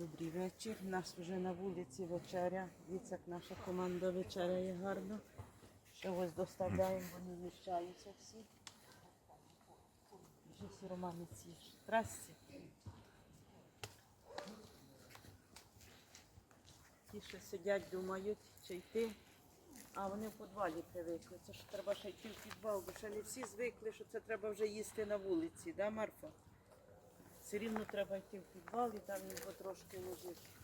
Добрий вечір. У нас вже на вулиці вечеря. Дивіться, наша команда вечеряє гарно. Ще доставляємо, вони вміщаються всі. Вже всі романи ці. Здрасте. Ті, що сидять, думають, чи йти. А вони в підвалі привикли. Це ж треба ще йти в підвал, бо ще не всі звикли, що це треба вже їсти на вулиці, да, Марфа? Все рівно треба йти в підвал і там його трошки ложити.